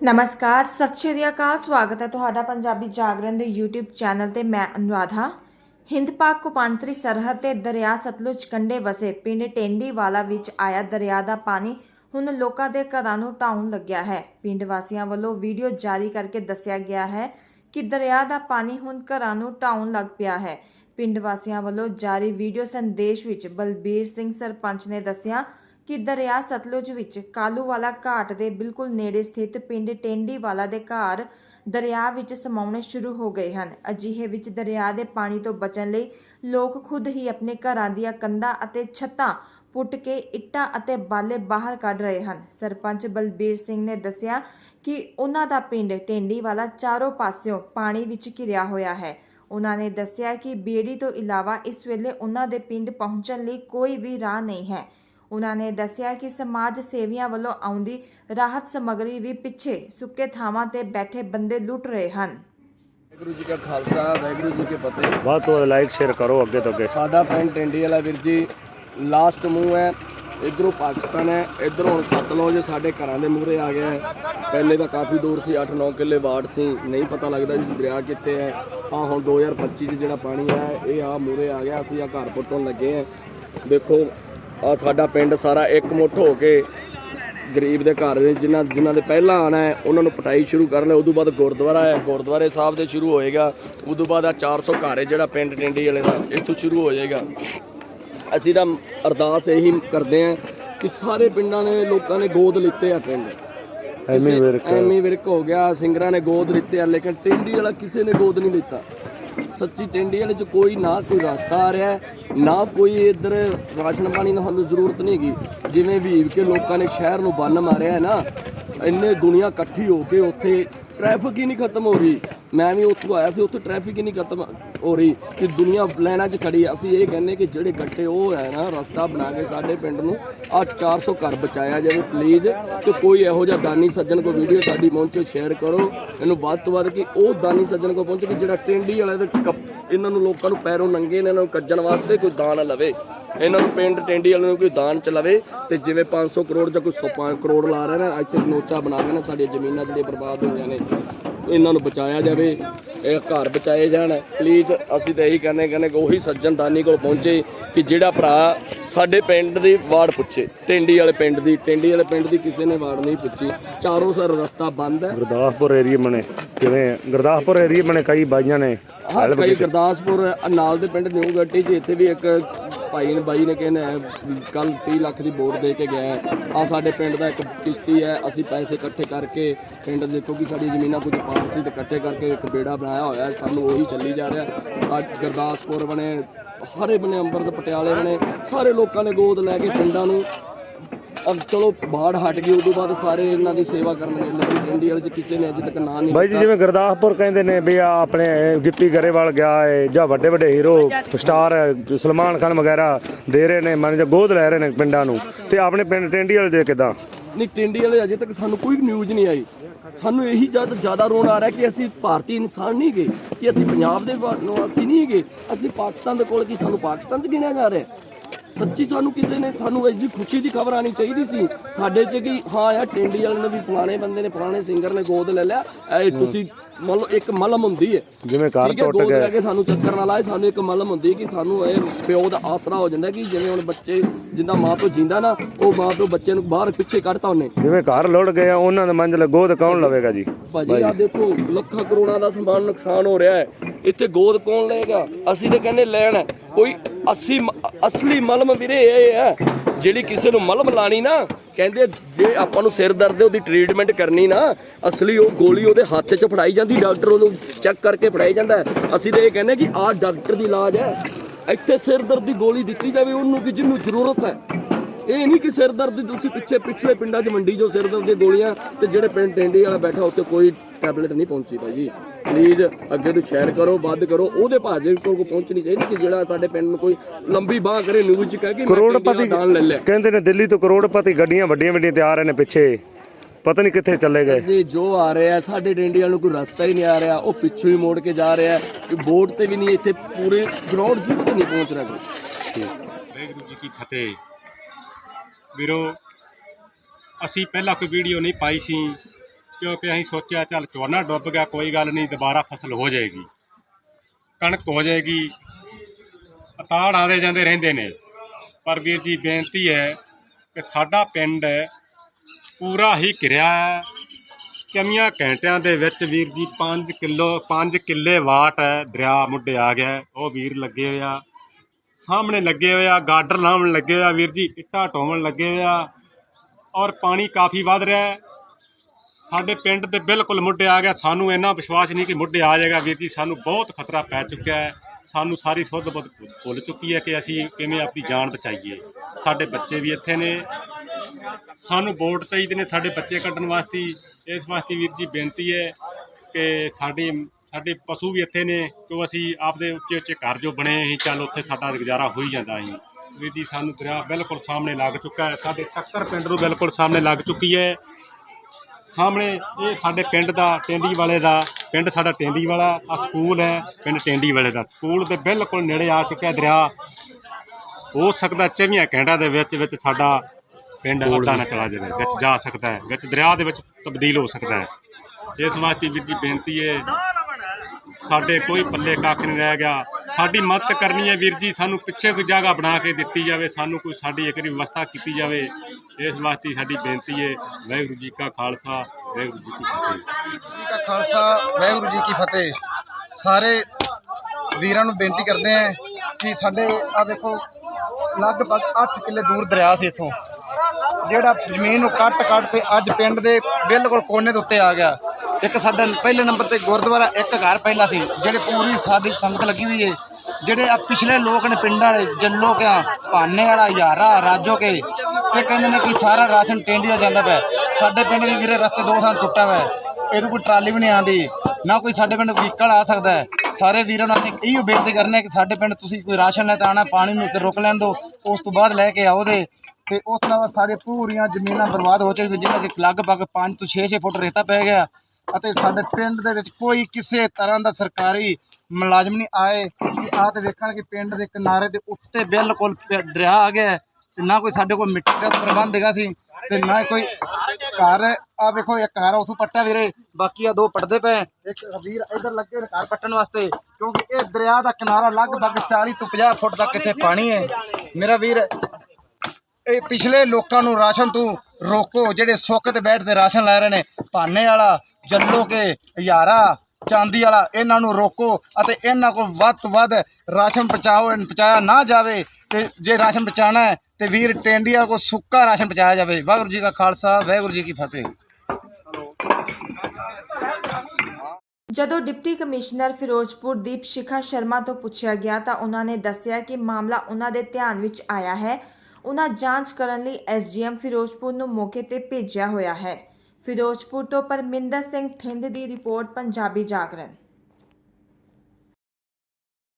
ਨਮਸਕਾਰ, ਸਤਿ ਸ਼੍ਰੀ ਅਕਾਲ, ਸਵਾਗਤ ਹੈ ਤੁਹਾਡਾ ਪੰਜਾਬੀ ਜਾਗਰਣ ਦੇ YouTube ਚੈਨਲ ਤੇ ਮੈਂ ਅਨੁਰਾਧਾ। ਹਿੰਦ ਪਾਕ ਕੁਪਾਂਤਰੀ ਸਰਹੱਦ ਤੇ ਦਰਿਆ ਸਤਲੁਜ ਕੰਢੇ ਵਸੇ ਪਿੰਡ ਟੇਂਡੀਵਾਲਾ ਵਿੱਚ ਆਇਆ ਦਰਿਆ ਦਾ ਪਾਣੀ ਹੁਣ ਲੋਕਾਂ ਦੇ ਘਰਾਂ ਨੂੰ ਢਾਉਣ ਲੱਗਿਆ ਹੈ। ਪਿੰਡ ਵਾਸੀਆਂ ਵੱਲੋਂ ਵੀਡੀਓ ਜਾਰੀ ਕਰਕੇ ਦੱਸਿਆ ਗਿਆ ਹੈ ਕਿ ਦਰਿਆ ਦਾ ਪਾਣੀ ਹੁਣ ਘਰਾਂ ਨੂੰ ਢਾਉਣ ਲੱਗ ਪਿਆ ਹੈ। ਪਿੰਡ ਵਾਸੀਆਂ ਵੱਲੋਂ ਜਾਰੀ ਵੀਡੀਓ ਸੰਦੇਸ਼ ਵਿੱਚ ਬਲਬੀਰ ਸਿੰਘ ਸਰਪੰਚ ਨੇ ਦੱਸਿਆ ਕਿ ਦਰਿਆ ਸਤਲੁਜ ਵਿੱਚ ਕਾਲੂਵਾਲਾ ਘਾਟ ਦੇ ਬਿਲਕੁਲ ਨੇੜੇ ਸਥਿਤ ਪਿੰਡ ਟੇਂਡੀਵਾਲਾ ਦੇ ਘਰ ਦਰਿਆ ਵਿੱਚ ਸਮਾਉਣੇ ਸ਼ੁਰੂ ਹੋ ਗਏ ਹਨ। ਅਜਿਹੇ ਵਿੱਚ ਦਰਿਆ ਦੇ ਪਾਣੀ ਤੋਂ ਬਚਣ ਲਈ ਲੋਕ ਖੁਦ ਹੀ ਆਪਣੇ ਘਰਾਂ ਦੀਆਂ ਕੰਧਾਂ ਅਤੇ ਛੱਤਾਂ ਪੁੱਟ ਕੇ ਇੱਟਾਂ ਅਤੇ ਬਾਲੇ ਬਾਹਰ ਕੱਢ ਰਹੇ ਹਨ। ਸਰਪੰਚ ਬਲਬੀਰ ਸਿੰਘ ਨੇ ਦੱਸਿਆ ਕਿ ਉਹਨਾਂ ਦਾ ਪਿੰਡ ਟੇਂਡੀਵਾਲਾ ਚਾਰੋਂ ਪਾਸਿਓਂ ਪਾਣੀ ਵਿੱਚ ਘਿਰਿਆ ਹੋਇਆ ਹੈ। ਉਹਨਾਂ ਨੇ ਦੱਸਿਆ ਕਿ ਬੇੜੀ ਤੋਂ ਇਲਾਵਾ ਇਸ ਵੇਲੇ ਉਹਨਾਂ ਦੇ ਪਿੰਡ ਪਹੁੰਚਣ ਲਈ ਕੋਈ ਵੀ ਰਾਹ ਨਹੀਂ ਹੈ। ਉਹਨਾਂ ਨੇ ਦੱਸਿਆ ਕਿ ਸਮਾਜ ਸੇਵੀਆਂ ਵੱਲੋਂ ਆਉਂਦੀ ਰਾਹਤ ਸਮੱਗਰੀ ਵੀ ਪਿੱਛੇ ਸੁੱਕੇ ਥਾਵਾਂ ਤੇ ਬੈਠੇ ਬੰਦੇ ਲੁੱਟ ਰਹੇ ਹਨ। ਵਾਹਿਗੁਰੂ ਜੀ ਕਾ ਖਾਲਸਾ ਵਾਹਿਗੁਰੂ ਜੀ ਕੀ ਫਤਿਹ। ਵੱਧ ਤੋਂ ਵੱਧ ਲਾਈਕ ਸ਼ੇਅਰ ਕਰੋ ਅੱਗੇ ਤੋਂ ਅੱਗੇ। ਸਾਡਾ ਪਿੰਡ ਟਿੰਡੀ ਵਾਲਾ ਵੀਰ ਜੀ ਲਾਸਟ ਮੂੰਹ ਹੈ ਇਧਰੋਂ ਪਾਕਿਸਤਾਨ ਹੈ ਇਧਰੋਂ ਹੁਣ ਸਤਲੁਜ ਸਾਡੇ ਘਰਾਂ ਦੇ ਮੂਹਰੇ ਆ ਗਿਆ ਹੈ। ਪਹਿਲੇ ਤਾਂ ਕਾਫੀ ਦੂਰ ਸੀ 8-9 ਕਿੱਲੇ ਵਾਰਡ ਸੀ ਨਹੀਂ ਪਤਾ ਲੱਗਦਾ ਸੀ ਦਰਿਆ ਕਿੱਥੇ ਹੈ। ਆ ਹੁਣ 2025 ਚ ਜਿਹੜਾ ਪਾਣੀ ਹੈ ਇਹ ਆ ਮੂਹਰੇ ਆ ਗਿਆ ਅਸੀਂ ਆ ਘਰ ਪੁੱਟਣ ਲੱਗੇ ਆ ਦੇਖੋ ਆ ਸਾਡਾ ਪਿੰਡ ਸਾਰਾ ਇੱਕ ਮੁੱਠ ਹੋ ਕੇ ਗਰੀਬ ਦੇ ਘਰ ਦੇ ਜਿਨ੍ਹਾਂ ਜਿਨ੍ਹਾਂ ਦੇ ਪਹਿਲਾਂ ਆਣਾ ਹੈ ਉਹਨਾਂ ਨੂੰ ਪਟਾਈ ਸ਼ੁਰੂ ਕਰ ਲੈ ਉਦੋਂ ਬਾਅਦ ਗੁਰਦੁਆਰਾ ਹੈ। ਗੁਰਦੁਆਰੇ ਸਾਹਿਬ ਦੇ ਸ਼ੁਰੂ ਹੋਏਗਾ। ਉਦੋਂ ਬਾਅਦ ਆ 400 ਘਰ ਹੈ ਜਿਹੜਾ ਪਿੰਡ ਟਿੰਡੀ ਵਾਲੇ ਦਾ। ਇੱਥੋਂ ਸ਼ੁਰੂ ਹੋ ਜਾਏਗਾ। ਅਸੀਂ ਤਾਂ ਅਰਦਾਸ ਇਹੀ ਕਰਦੇ ਹਾਂ ਕਿ ਸਾਰੇ ਪਿੰਡਾਂ ਨੇ ਲੋਕਾਂ ਨੇ ਗੋਦ ਲਿੱਤੇ ਆ ਪਿੰਡ। ਐਵੇਂ ਵਿਰਕ। ਐਵੇਂ ਵਿਰਕ ਹੋ ਗਿਆ। ਸਿੰਗਰਾਂ ਨੇ ਗੋਦ ਲਿੱਤੇ ਆ ਲੇਕਿਨ ਟਿੰਡੀ ਵਾਲਾ ਕਿਸੇ ਨੇ ਗੋਦ ਨਹੀਂ ਲਿੱਤਾ। ਸੱਚੀ ਟਿੰਡੀ ਵਾਲੇ ਚ ਕੋਈ ਨਾ ਕੋਈ ਰਸਤਾ ਆ ਰਿਹਾ ਨਾ ਕੋਈ ਇੱਧਰ ਰਾਸ਼ਨ ਪਾਣੀ ਦੀ ਸਾਨੂੰ ਜ਼ਰੂਰਤ ਨਹੀਂ ਹੈਗੀ। ਜਿਵੇਂ ਵੀਵ ਕੇ ਲੋਕਾਂ ਨੇ ਸ਼ਹਿਰ ਨੂੰ ਬੰਨ ਮਾਰਿਆ ਹੈ ਨਾ, ਇੰਨੇ ਦੁਨੀਆ ਇਕੱਠੀ ਹੋ ਕੇ ਉੱਥੇ ਟ੍ਰੈਫਿਕ ਹੀ ਨਹੀਂ ਖਤਮ ਹੋ ਰਹੀ। ਮੈਂ ਵੀ ਉੱਥੋਂ ਆਇਆ ਸੀ, ਉੱਥੇ ਟ੍ਰੈਫਿਕ ਹੀ ਨਹੀਂ ਖਤਮ ਹੋ ਰਹੀ ਕਿ ਦੁਨੀਆ ਲਾਈਨਾਂ 'ਚ ਖੜੀ ਹੈ ਅਸੀਂ ਇਹ ਕਹਿੰਨੇ ਕਿ ਜਿਹੜੇ ਗੱਟੇ ਉਹ ਹੈ ਨਾ, ਰਸਤਾ ਬਣਾ ਕੇ ਸਾਡੇ ਪਿੰਡ ਨੂੰ ਆ 400 ਘਰ ਬਚਾਇਆ ਜਾਵੇ ਪਲੀਜ਼ ਤੇ ਕੋਈ ਇਹੋ ਜਿਹਾ ਦਾਨੀ ਸੱਜਣ ਕੋ ਵੀਡੀਓ ਸਾਡੀ ਪਹੁੰਚੋ ਸ਼ੇਅਰ ਕਰੋ। ਇਹਨੂੰ ਵੱਧ ਤੋਂ ਵੱਧ ਕਿ ਉਹ ਦਾਨੀ ਸੱਜਣ ਕੋ ਪਹੁੰਚੇ ਕਿ ਜਿਹੜਾ ਟਿੰਡੀ ਵਾਲੇ ਦੇ ਕੱਪ- ਇਹਨਾਂ ਨੂੰ ਲੋਕਾਂ ਨੂੰ ਪੈਰੋਂ ਨੰਗੇ ਨੇ ਇਹਨਾਂ ਨੂੰ ਕੱਜਣ ਵਾਸਤੇ ਕੋਈ ਦਾਨ ਲਵੇ। ਇਹਨਾਂ ਨੂੰ ਪਿੰਡ ਟਿੰਡੀ ਵਾਲਿਆਂ ਨੂੰ ਕੋਈ ਦਾਨ ਚ ਲਵੇ। ਤੇ ਜਿਵੇਂ 500 ਕਰੋੜ ਜਾਂ ਕੋਈ 100 ਕਰੋੜ ਲਾ ਰਹੇ ਨੇ, ਅੱਜ ਤੱਕ ਨੋਚਾ ਬਣਾ ਰਹੇ ਨੇ, ਸਾਡੀਆਂ ਜ਼ਮੀਨਾਂ ਜਿਹੜੀਆਂ ਬਰਬਾਦ ਹੋਈਆਂ ਨੇ। ਇਹਨਾਂ ਨੂੰ ਬਚਾਇਆ ਜਾਵੇ ਇਹ ਘਰ ਬਚਾਏ ਜਾਣ। ਪਲੀਜ਼ ਅਸੀਂ ਤਾਂ ਇਹੀ ਕਹਿੰਦੇ ਕਹਿੰਦੇ ਕਿ ਉਹੀ ਸੱਜਣ ਦਾਨੀ ਕੋਲ ਪਹੁੰਚੇ ਕਿ ਜਿਹੜਾ ਭਰਾ ਸਾਡੇ ਪਿੰਡ ਦੀ ਵਾਰਡ ਪੁੱਛੇ। ਟਿੰਡੀ ਵਾਲੇ ਪਿੰਡ ਦੀ ਟਿੰਡੀ ਵਾਲੇ ਪਿੰਡ ਦੀ ਕਿਸੇ ਨੇ ਵਾਰਡ ਨਹੀਂ ਪੁੱਛੀ। ਚਾਰੋਂ ਸਰ ਰਸਤਾ ਬੰਦ ਹੈ। ਗੁਰਦਾਸਪੁਰ ਏਰੀਆ ਬਣੇ। ਕਿਵੇਂ? ਗੁਰਦਾਸਪੁਰ ਏਰੀਆ ਬਣੇ ਕਈ ਬਾਈਆਂ ਨੇ ਹਾਂ ਕਈ ਗੁਰਦਾਸਪੁਰ ਨਾਲ ਦੇ ਪਿੰਡ ਨਿਊ ਗੱਟੀ 'ਚ ਇੱਥੇ ਵੀ ਇੱਕ ਭਾਈ ਨੇ ਬਾਈ ਨੇ ਕਹਿੰਦਾ ਕੱਲ 30 ਲੱਖ ਦੀ ਵੋਟ ਦੇ ਕੇ ਗਿਆ ਆ ਸਾਡੇ ਪਿੰਡ ਦਾ ਇੱਕ ਕਿਸ਼ਤੀ ਹੈ ਅਸੀਂ ਪੈਸੇ ਇਕੱਠੇ ਕਰਕੇ ਪਿੰਡ ਦੇਖੋ ਕਿ ਸਾਡੀ ਜ਼ਮੀਨਾਂ ਕੁਝ ਪਾਸ ਸੀ ਤੇ ਇਕੱਠੇ ਕਰਕੇ ਇੱਕ ਬੇੜਾ ਬਣਾਇਆ ਹੋਇਆ ਹੈ, ਸਾਨੂੰ ਉਹੀ ਚੱਲੀ ਜਾ ਰਿਹਾ ਸਾ ਗੁਰਦਾਸਪੁਰ ਬਣੇ ਹਰੇ ਬਣੇ ਅੰਮ੍ਰਿਤ ਪਟਿਆਲੇ ਬਣੇ ਸਾਰੇ ਲੋਕਾਂ ਨੇ ਗੋਦ ਲੈ ਕੇ ਪਿੰਡਾਂ ਨੂੰ ਅਬ ਚਲੋ ਬਾੜ ਹਟ ਗਈ ਉਦੋਂ ਬਾਅਦ ਸਾਰੇ ਇਹਨਾਂ ਦੀ ਸੇਵਾ ਕਰਨਗੇ ਲੇਕਿਨ ਟਿੰਡੀ ਵਾਲੇ 'ਚ ਕਿਸੇ ਨੇ ਅਜੇ ਤੱਕ ਨਾਂ ਨਹੀਂ ਬਾਈ ਜੀ ਜਿਵੇਂ ਗੁਰਦਾਸਪੁਰ ਕਹਿੰਦੇ ਨੇ ਵੀ ਆ ਆਪਣੇ ਗਿੱਪੀ ਗਰੇਵਾਲ ਗਿਆ ਹੈ ਜਾਂ ਵੱਡੇ ਵੱਡੇ ਹੀਰੋ ਸਟਾਰ ਸਲਮਾਨ ਖਾਨ ਵਗੈਰਾ ਦੇ ਰਹੇ ਨੇ ਮਨ ਜਾਂ ਗੋਦ ਲੈ ਰਹੇ ਨੇ ਪਿੰਡਾਂ ਨੂੰ। ਤੇ ਆਪਣੇ ਪਿੰਡ ਟੈਂਡੀ ਵਾਲੇ ਦੇ ਕਿਦਾਂ? ਨਹੀਂ ਟਿੰਡੀ ਵਾਲੇ ਅਜੇ ਤੱਕ ਸਾਨੂੰ ਕੋਈ ਨਿਊਜ਼ ਨਹੀਂ ਆਈ। ਸਾਨੂੰ ਇਹੀ ਜਦ ਜ਼ਿਆਦਾ ਰੋਣ ਆ ਰਿਹਾ ਕਿ ਅਸੀਂ ਭਾਰਤੀ ਇਨਸਾਨ ਨਹੀਂ ਹੈਗੇ ਕਿ ਅਸੀਂ ਪੰਜਾਬ ਦੇ ਵਾ- ਨਿਵਾਸੀ ਨਹੀਂ ਹੈਗੇ। ਅਸੀਂ ਪਾਕਿਸਤਾਨ ਦੇ ਕੋਲ ਕੀ ਸਾਨੂੰ ਪਾਕਿਸਤਾਨ 'ਚ ਗਿਣਿਆ ਜਾ ਰਿਹਾ ਹੈ? ਸੱਚੀ ਸਾਨੂੰ ਕਿਸੇ ਨੇ ਸਾਨੂੰ ਦੀ ਖੁਸ਼ੀ ਦੀ ਖਬਰ ਆਣੀ ਚਾਹੀਦੀ ਸੀ। ਸਾਡੇ 'ਚ ਕਿ ਹਾਂ ਯਾਰ ਟਿੰਡੀ ਵਾਲੇ ਨੇ ਵੀ ਫਲਾਣੇ ਬੰਦੇ ਨੇ ਫਲਾਣੇ ਸਿੰਗਰ ਨੇ ਗੋਦ ਲੈ ਲਿਆ। ਇਹ ਤੁਸੀਂ ਮੰਨ ਲਓ ਇੱਕ ਮਲਮ ਹੁੰਦੀ ਹੈ ਜਿਵੇਂ ਹੈ ਟੁੱਟ ਗੋਦ ਗਏ ਲੈ ਕੇ ਸਾਨੂੰ ਚੱਕਰ ਨਾਲ ਆਏ ਸਾਨੂੰ ਇੱਕ ਮਲਮ ਹੁੰਦੀ ਕਿ ਸਾਨੂੰ ਇਹ ਪਿਓ ਦਾ ਆਸਰਾ ਹੋ ਜਾਂਦਾ ਕਿ ਜਿਵੇਂ ਹੁਣ ਬੱਚੇ ਜਿੰਦਾ ਮਾਂ ਪਿਓ ਜਿੰਦਾ ਨਾ ਉਹ ਮਾਂ ਪਿਓ ਬੱਚੇ ਨੂੰ ਬਾਹਰ ਪਿੱਛੇ ਕੱਢਤਾ ਉਹਨੇ। ਜਿਵੇਂ ਘਰ ਲੁੱਟ ਗਏ ਆ, ਉਹਨਾਂ ਦੇ ਮੰਜ਼ਲ ਗੋਦ ਕੌਣ ਲਵੇਗਾ ਜੀ? ਭਾਜੀ ਆ ਦੇਖੋ ਲੱਖਾਂ ਕਰੋੜਾਂ ਦਾ ਸਮਾਨ ਨੁਕਸਾਨ ਹੋ ਰਿਹਾ ਹੈ। ਇੱਥੇ ਗੋਦ ਕੌਣ ਲਏਗਾ? ਅਸੀਂ ਤੇ ਕਹਿੰਦੇ ਲੈਣ। ਕੋਈ ਅਸੀ ਅਸਲੀ ਮਲਮ ਵੀਰੇ ਇਹ ਹੈ, ਜਿਹੜੀ ਕਿਸੇ ਨੂੰ ਮਲਮ ਲਾਣੀ ਨਾ, ਕਹਿੰਦੇ ਜੇ ਆਪਾਂ ਨੂੰ ਸਿਰ ਦਰਦ ਹੈ, ਉਹਦੀ ਟ੍ਰੀਟਮੈਂਟ ਕਰਨੀ ਨਾ, ਅਸਲੀ ਉਹ ਗੋਲੀ ਉਹਦੇ ਹੱਥ 'ਚ ਫੜਾਈ ਜਾਂਦੀ, ਡਾਕਟਰ ਉਹਨੂੰ ਚੈੱਕ ਕਰਕੇ ਫੜਾਈ ਜਾਂਦਾ ਅਸੀਂ ਤਾਂ ਇਹ ਕਹਿੰਦੇ ਕਿ ਆਹ ਡਾਕਟਰ ਦੀ ਇਲਾਜ ਹੈ, ਇੱਥੇ ਸਿਰ ਦਰਦ ਦੀ ਗੋਲੀ ਦਿੱਤੀ ਜਾਵੇ, ਉਹਨੂੰ ਕਿ ਜਿਹਨੂੰ ਜ਼ਰੂਰਤ ਹੈ। ਇਹ ਨਹੀਂ ਕਿ ਸਿਰ ਦਰਦ ਦੀ ਤੁਸੀਂ ਪਿੱਛੇ ਪਿਛਲੇ ਪਿੰਡਾਂ 'ਚ ਮੰਡੀ ਜੋ ਸਿਰ ਦਰਦ ਦੀਆਂ ਗੋਲੀਆਂ ਤੇ ਜਿਹੜੇ ਪਿੰਡ ਟੈਂਡੀ ਵਾਲਾ ਬੈਠਾ ਉੱਥੇ ਕੋਈ ਟੈਬਲੇਟ ਨਹੀਂ ਪਹੁੰਚੀ ਭਾਈ ਪਲੀਜ਼ ਅੱਗੇ ਤੋਂ ਸ਼ੇਅਰ ਕਰੋ ਵੱਧ ਕਰੋ ਉਹਦੇ ਭਾਜੇ ਕੋਲ ਕੋ ਪਹੁੰਚਣੀ ਚਾਹੀਦੀ ਕਿ ਜਿਹੜਾ ਸਾਡੇ ਪਿੰਡ ਨੂੰ ਕੋਈ ਲੰਬੀ ਬਾਹ ਕਰੇ ਨਿਊਜ਼ 'ਚ ਕਹਿ ਕੇ ਕਰੋੜਪਤੀ ਲੈ ਕਹਿੰਦੇ ਨੇ ਦਿੱਲੀ ਤੋਂ ਕਰੋੜਪਤੀ ਗੱਡੀਆਂ ਵੱਡੀਆਂ ਵੱਡੀਆਂ ਤੇ ਆ ਰਹੇ ਨੇ ਪਿੱਛੇ। ਪਤਾ ਨਹੀਂ ਕਿੱਥੇ ਚੱਲੇ ਗਏ। ਜੀ ਜੋ ਆ ਰਿਹਾ ਸਾਡੇ ਟੈਂਡੀ ਵਾਲ ਨੂੰ ਕੋਈ ਰਸਤਾ ਹੀ ਨਹੀਂ ਆ ਰਿਹਾ ਉਹ ਪਿੱਛੋਂ ਹੀ ਮੋੜ ਕੇ ਜਾ ਰਿਹਾ ਕਿ ਬੋਰਡ ਤੇ ਵੀ ਨਹੀਂ ਇੱਥੇ ਪੂਰੇ ਗਰਾਊਂਡ ਜ਼ੀਰੋ ਤੇ ਨਹੀਂ ਪਹੁੰਚ ਰਿਹਾ ਕੋਈ। ਵਾਹਿਗੁਰੂ ਜੀ ਕੀ ਫਤਿਹ। ਵੀਰੋ, ਅਸੀਂ ਪਹਿਲਾਂ ਕੋਈ ਵੀਡੀਓ ਨਹੀਂ ਪਾਈ ਸੀ, ਕਿਉਂਕਿ ਅਸੀਂ ਸੋਚਿਆ, ਚੱਲ ਝੋਨਾ ਡੁੱਬ ਗਿਆ, ਕੋਈ ਗੱਲ ਨਹੀਂ, ਦੁਬਾਰਾ ਫਸਲ ਹੋ ਜਾਏਗੀ। ਕਣਕ ਹੋ ਜਾਏਗੀ, ਅਤਾੜ ਆਦੇ ਜਾਂਦੇ ਰਹਿੰਦੇ ਨੇ। ਪਰ ਵੀਰ ਜੀ, ਬੇਨਤੀ ਹੈ ਕਿ ਸਾਡਾ ਪਿੰਡ ਪੂਰਾ ਹੀ ਘਿਰਿਆ ਹੈ। ਕਮੀਆਂ ਘੰਟਿਆਂ ਦੇ ਵਿੱਚ ਵੀਰ ਜੀ 5 ਕਿਲੋ 5 ਕਿੱਲੇ ਵਾਟ ਦਰਿਆ ਮੁੱਢੇ ਆ ਗਿਆ ਉਹ ਵੀਰ ਲੱਗੇ ਹੋਇਆ ਸਾਹਮਣੇ ਲੱਗੇ ਹੋਏ ਆ, ਗਾਡਰ ਲਾਉਣ ਲੱਗੇ ਹੋਏ ਆ ਵੀਰ ਜੀ, ਇੱਟਾਂ ਢੋਣ ਲੱਗੇ ਹੋਏ ਆ ਔਰ ਪਾਣੀ ਕਾਫੀ ਵੱਧ ਰਿਹਾ ਹੈ। ਸਾਡੇ ਪਿੰਡ ਦੇ ਬਿਲਕੁਲ ਮੁੱਢੇ ਆ ਗਿਆ, ਸਾਨੂੰ ਇੰਨਾ ਵਿਸ਼ਵਾਸ ਨਹੀਂ ਕਿ ਮੁੱਢੇ ਆ ਜਾਏਗਾ ਵੀਰ ਜੀ, ਸਾਨੂੰ ਬਹੁਤ ਖਤਰਾ ਪੈ ਚੁੱਕਿਆ ਹੈ। ਸਾਨੂੰ ਸਾਰੀ ਸੁੱਧ ਬੁੱਧ ਭੁੱਲ ਚੁੱਕੀ ਹੈ ਕਿ ਅਸੀਂ ਕਿਵੇਂ ਆਪਣੀ ਜਾਨ ਬਚਾਈਏ। ਸਾਡੇ ਬੱਚੇ ਵੀ ਇੱਥੇ ਨੇ। ਸਾਨੂੰ ਵੋਟ ਚਾਹੀਦੇ ਨੇ ਸਾਡੇ ਬੱਚੇ ਕੱਢਣ ਵਾਸਤੇ। ਇਸ ਵਾਸਤੇ ਵੀਰ ਜੀ ਬੇਨਤੀ ਹੈ ਕਿ ਸਾਡੀ ਸਾਡੇ ਪਸ਼ੂ ਵੀ ਇੱਥੇ ਨੇ ਕਿ ਅਸੀਂ ਆਪਦੇ ਉੱਚੇ ਉੱਚੇ ਘਰ ਜੋ ਬਣੇ ਅਸੀਂ ਚੱਲ ਉੱਥੇ ਸਾਡਾ ਗੁਜ਼ਾਰਾ ਹੋ ਹੀ ਜਾਂਦਾ ਅਸੀਂ ਵੀਰ ਜੀ ਸਾਨੂੰ ਦਰਿਆ ਬਿਲਕੁਲ ਸਾਹਮਣੇ ਲੱਗ ਚੁੱਕਾ ਹੈ ਸਾਡੇ ਟੱਕਰ ਪਿੰਡ ਨੂੰ ਬਿਲਕੁਲ ਸਾਹਮਣੇ ਲੱਗ ਚੁੱਕੀ ਹੈ। ਸਾਹਮਣੇ ਇਹ ਸਾਡੇ ਪਿੰਡ ਦਾ ਟੈਂਡੀ ਵਾਲੇ ਦਾ ਪਿੰਡ ਸਾਡਾ ਟੈਂਡੀ ਵਾਲਾ ਆ ਸਕੂਲ ਹੈ ਪਿੰਡ ਟੈਂਡੀ ਵਾਲੇ ਦਾ। ਸਕੂਲ ਦੇ ਬਿਲਕੁਲ ਨੇੜੇ ਆ ਚੁੱਕਿਆ ਦਰਿਆ। ਹੋ ਸਕਦਾ ਚੌਵੀਆਂ ਘੰਟਿਆਂ ਦੇ ਵਿੱਚ ਵਿੱਚ ਸਾਡਾ ਪਿੰਡ ਅੱਧਾ ਨਾ ਚਲਾ ਜਾਵੇ ਵਿੱਚ ਜਾ ਸਕਦਾ ਹੈ ਵਿੱਚ ਦਰਿਆ ਦੇ ਵਿੱਚ ਤਬਦੀਲ ਹੋ ਸਕਦਾ ਹੈ। ਇਸ ਵਾਸਤੇ ਵੀਰ ਜੀ ਬੇਨਤੀ ਹੈ ਸਾਡੇ ਕੋਈ ਪੱਲੇ ਕੱਖ ਨਹੀਂ ਰਹਿ ਗਿਆ। ਸਾਡੀ ਮਦਦ ਕਰਨੀ ਹੈ ਵੀਰ ਜੀ, ਸਾਨੂੰ ਪਿੱਛੇ ਕੋਈ ਜਗ੍ਹਾ ਬਣਾ ਕੇ ਦਿੱਤੀ ਜਾਵੇ, ਸਾਨੂੰ ਕੋਈ ਸਾਡੀ ਇੱਕ ਵਿਵਸਥਾ ਕੀਤੀ ਜਾਵੇ, ਇਸ ਵਾਸਤੇ ਸਾਡੀ ਬੇਨਤੀ ਹੈ। ਵਾਹਿਗੁਰੂ ਜੀ ਕਾ ਖਾਲਸਾ, ਵਾਹਿਗੁਰੂ ਜੀ ਕੀ ਫਤਿਹ। ਜੀ ਕਾ ਖਾਲਸਾ, ਵਾਹਿਗੁਰੂ ਜੀ ਕੀ ਫਤਿਹ। ਸਾਰੇ ਵੀਰਾਂ ਨੂੰ ਬੇਨਤੀ ਕਰਦੇ ਆਂ ਕਿ ਸਾਡੇ ਆ ਵੇਖੋ, ਲਗਭਗ 8 ਕਿੱਲੇ ਦੂਰ ਦਰਿਆ ਸੀ ਇੱਥੋਂ। ਜਿਹੜਾ ਜ਼ਮੀਨ ਨੂੰ ਕੱਟ ਕੱਟ ਤੇ ਅੱਜ ਪਿੰਡ ਦੇ ਬਿਲਕੁਲ ਕੋਨੇ ਦੇ ਉੱਤੇ ਆ ਗਿਆ। ਇੱਕ ਸਾਡਾ ਪਹਿਲੇ ਨੰਬਰ ਤੇ ਗੁਰਦੁਆਰਾ, ਇੱਕ ਘਰ ਪਹਿਲਾਂ ਸੀ, ਜਿਹੜੇ ਪੂਰੀ ਸਾਡੀ ਸੰਗਤ ਲੱਗੀ ਹੋਈ ਹੈ ਜਿਹੜੇ ਆ ਪਿਛਲੇ ਲੋਕ ਨੇ ਪਿੰਡਾਂ ਵਾਲੇ, ਜੱਲੋ ਕਿਆ ਭਾਨੇ ਵਾਲਾ ਯਾਰਾ ਰਾਜੋ ਕੇ, ਇਹ ਕਹਿੰਦੇ ਨੇ ਕਿ ਸਾਰਾ ਰਾਸ਼ਨ ਟੈਂਡੀ ਦਾ ਜਾਂਦਾ ਪਿਆ। ਸਾਡੇ ਪਿੰਡ ਵੀ ਵੀਰੇ ਰਸਤੇ ਦੋ ਥਾਂ ਟੁੱਟਾ ਹੋਇਆ ਇਹਦੇ ਕੋਈ ਟਰਾਲੀ ਵੀ ਨਹੀਂ ਆਉਂਦੀ, ਨਾ ਕੋਈ ਸਾਡੇ ਪਿੰਡ ਵਹੀਕਲ ਆ ਸਕਦਾ ਹੈ। ਸਾਰੇ ਵੀਰਾਂ ਨੂੰ ਅਸੀਂ ਇਹੀ ਬੇਨਤੀ ਕਰਨੇ ਆ ਕਿ ਸਾਡੇ ਪਿੰਡ ਤੁਸੀਂ ਕੋਈ ਰਾਸ਼ਨ ਲੈ ਤਾਂ ਆਣਾ ਪਾਣੀ ਨੂੰ ਰੁਕ ਲੈਣ ਦਿਓ, ਉਸ ਤੋਂ ਬਾਅਦ ਲੈ ਕੇ ਆਓ ਦੇ। ਤੇ ਉਸ ਤੋਂ ਇਲਾਵਾ ਸਾਡੇ ਪੂਰੀਆਂ ਜ਼ਮੀਨਾਂ ਬਰਬਾਦ ਹੋ ਚੁੱਕੀਆਂ ਜਿਨ੍ਹਾਂ 'ਚ ਲਗਭਗ 5 ਤੋਂ 6-6 ਫੁੱਟ ਰੇਤਾ ਪੈ ਗਿਆ। ਅਤੇ ਸਾਡੇ ਪਿੰਡ ਦੇ ਵਿੱਚ ਕੋਈ ਕਿਸੇ ਤਰ੍ਹਾਂ ਦਾ ਸਰਕਾਰੀ ਮੁਲਾਜ਼ਮ ਨਹੀਂ ਆਏ। ਕਿ ਆ ਤੇ ਵੇਖਣ ਕਿ ਪਿੰਡ ਦੇ ਕਿਨਾਰੇ ਦੇ ਉੱਤੇ ਬਿਲਕੁਲ ਪ- ਦਰਿਆ ਆ ਗਿਆ ਹੈ ਤੇ ਨਾ ਕੋਈ ਸਾਡੇ ਕੋਲ ਮਿੱਟੀ ਦਾ ਪ੍ਰਬੰਧ ਹੈਗਾ ਸੀ ਤੇ ਨਾ ਕੋਈ ਘਰ ਆ ਵੇਖੋ, ਇੱਕ ਘਰ ਉਥੋਂ ਪੱਟਾ ਵੀਰੇ, ਬਾਕੀ ਆ ਦੋ ਪੱਟਦੇ ਪਏ ਇੱਕ ਵੀਰ ਇਧਰ ਲੱਗੇ ਹੋਏ ਨੇ ਘਰ ਪੱਟਣ ਵਾਸਤੇ, ਕਿਉਂਕਿ ਇਹ ਦਰਿਆ ਦਾ ਕਿਨਾਰਾ ਲਗਭਗ 40 ਤੋਂ 50 ਫੁੱਟ ਤੱਕ ਇੱਥੇ ਪਾਣੀ ਹੈ। ਮੇਰਾ ਵੀਰ, ਇਹ ਪਿਛਲੇ ਲੋਕਾਂ ਨੂੰ ਰਾਸ਼ਨ ਤੋਂ ਰੋਕੋ, ਜਿਹੜੇ ਸੁੱਕ ਤੇ ਬੈਠ ਬੈਠਦੇ ਰਾਸ਼ਨ ਲੈ ਰਹੇ ਨੇ, ਭਾਨੇ ਵਾਲਾ ਜੱਲੋ ਕੇ ਹਜ਼ਾਰਾ ਚਾਂਦੀ ਵਾਲਾ, ਇਹਨਾਂ ਨੂੰ ਰੋਕੋ ਅਤੇ ਇਹਨਾਂ ਕੋਲ ਵੱਧ ਤੋਂ ਵੱਧ ਰਾਸ਼ਨ ਪਹੁੰਚਾਓ ਪਹੁੰਚਾਇਆ ਨਾ ਜਾਵੇ ਤੇ ਜੇ ਰਾਸ਼ਨ ਪਹੁੰਚਾਉਣਾ ਹੈ ਤੇ ਵੀਰ ਟੈਂਡੀਆ ਕੋਲ ਸੁੱਕਾ ਰਾਸ਼ਨ ਪਹੁੰਚਾਇਆ ਜਾਵੇ। ਵਾਹਿਗੁਰੂ ਜੀ ਕਾ ਖਾਲਸਾ, ਵਾਹਿਗੁਰੂ ਜੀ ਕੀ ਫਤਿਹ। ਜਦੋਂ ਡਿਪਟੀ ਕਮਿਸ਼ਨਰ ਫਿਰੋਜ਼ਪੁਰ ਦੀਪ ਸ਼ਿਖਾ ਸ਼ਰਮਾ ਤੋਂ ਪੁੱਛਿਆ ਗਿਆ ਤਾਂ ਉਹਨਾਂ ਨੇ ਦੱਸਿਆ ਕਿ ਮਾਮਲਾ ਉਹਨਾਂ ਦੇ ਧਿਆਨ ਵਿੱਚ ਆਇਆ ਹੈ। ਉਹਨਾਂ ਜਾਂਚ ਕਰਨ ਲਈ ਐਸਡੀਐਮ ਫਿਰੋਜ਼ਪੁਰ ਨੂੰ ਮੌਕੇ ਤੇ ਭੇਜਿਆ ਹੋਇਆ ਹੈ। ਫਿਰੋਜ਼ਪੁਰ ਤੋਂ ਪਰਮਿੰਦਰ ਸਿੰਘ ਥਿੰਦ ਦੀ ਰਿਪੋਰਟ ਪੰਜਾਬੀ ਜਾਗਰਣ।